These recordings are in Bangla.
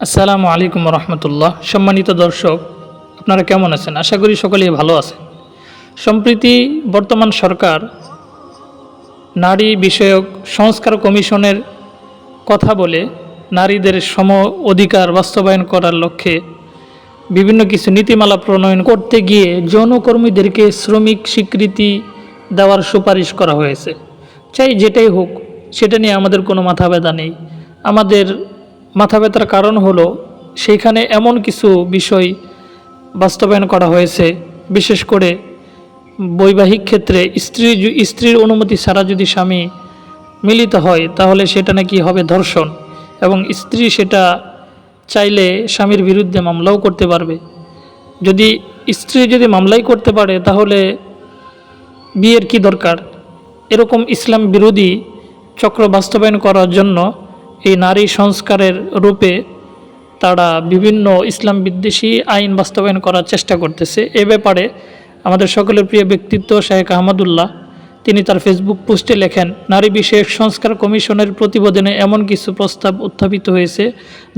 আসসালামু আলাইকুম রহমতুল্লাহ। সম্মানিত দর্শক, আপনারা কেমন আছেন? আশা করি সকলেই ভালো আছেন। সম্প্রতি বর্তমান সরকার নারী বিষয়ক সংস্কার কমিশনের কথা বলে নারীদের সম অধিকার বাস্তবায়ন করার লক্ষ্যে বিভিন্ন কিছু নীতিমালা প্রণয়ন করতে গিয়ে যৌনকর্মীদেরকে শ্রমিক স্বীকৃতি দেওয়ার সুপারিশ করা হয়েছে। চাই যেটাই হোক, সেটা নিয়ে আমাদের কোনো মাথা ব্যথা নেই। আমাদের মাথা ব্যথার কারণ হলো, সেইখানে এমন কিছু বিষয় বাস্তবায়ন করা হয়েছে, বিশেষ করে বৈবাহিক ক্ষেত্রে স্ত্রী স্ত্রীর অনুমতি ছাড়া যদি স্বামী মিলিত হয়, তাহলে সেটা নাকি হবে ধর্ষণ এবং স্ত্রী সেটা চাইলে স্বামীর বিরুদ্ধে মামলাও করতে পারবে। যদি স্ত্রী যদি মামলাই করতে পারে, তাহলে বিয়ের কি দরকার? এরকম ইসলাম বিরোধী চক্র বাস্তবায়ন করার জন্য এই নারী সংস্কারের রূপে তারা বিভিন্ন ইসলাম বিদ্বেষী আইন বাস্তবায়ন করার চেষ্টা করতেছে। এ ব্যাপারে আমাদের সকলের প্রিয় ব্যক্তিত্ব শাহেখ আহমদুল্লাহ, তিনি তার ফেসবুক পোস্টে লেখেন, নারী বিষয়ক সংস্কার কমিশনের প্রতিবেদনে এমন কিছু প্রস্তাব উত্থাপিত হয়েছে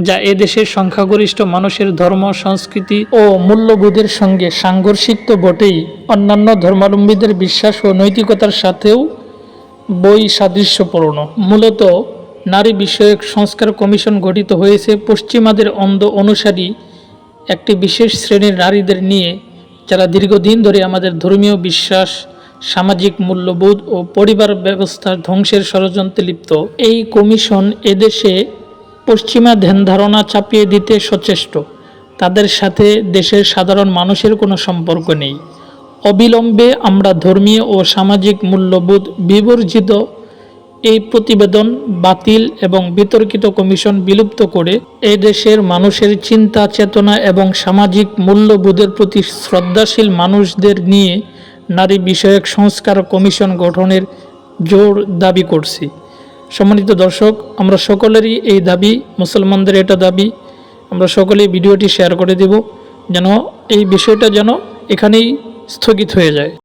যা এ দেশের সংখ্যাগরিষ্ঠ মানুষের ধর্ম, সংস্কৃতি ও মূল্যবোধের সঙ্গে সাংঘর্ষিক তো বটেই। অন্যান্য ধর্মাবলম্বীদের বিশ্বাস ও নৈতিকতার সাথেও বই সাদৃশ্যপূর্ণ মূলত নারী বিষয়ক সংস্কার কমিশন গঠিত হয়েছে পশ্চিমাদের অন্ধ অনুসারী একটি বিশেষ শ্রেণির নারীদের নিয়ে, যারা দীর্ঘদিন ধরে আমাদের ধর্মীয় বিশ্বাস, সামাজিক মূল্যবোধ ও পরিবার ব্যবস্থার ধ্বংসের ষড়যন্ত্রে লিপ্ত। এই কমিশন এদেশে পশ্চিমা ধ্যান ধারণা চাপিয়ে দিতে সচেষ্ট। তাদের সাথে দেশের সাধারণ মানুষের কোনো সম্পর্ক নেই। অবিলম্বে আমরা ধর্মীয় ও সামাজিক মূল্যবোধ বিবর্জিত এই প্রতিবেদন বাতিল এবং বিতর্কিত কমিশন বিলুপ্ত করে এ দেশের মানুষের চিন্তা, চেতনা এবং সামাজিক মূল্যবোধের প্রতি শ্রদ্ধাশীল মানুষদের নিয়ে নারী বিষয়ক সংস্কার কমিশন গঠনের জোর দাবি করছি। সম্মানিত দর্শক, আমরা সকলেরই এই দাবি, মুসলমানদের এটা দাবি। আমরা সকলেই ভিডিওটি শেয়ার করে দেব যেন এই বিষয়টা যেন এখানেই স্থগিত হয়ে যায়।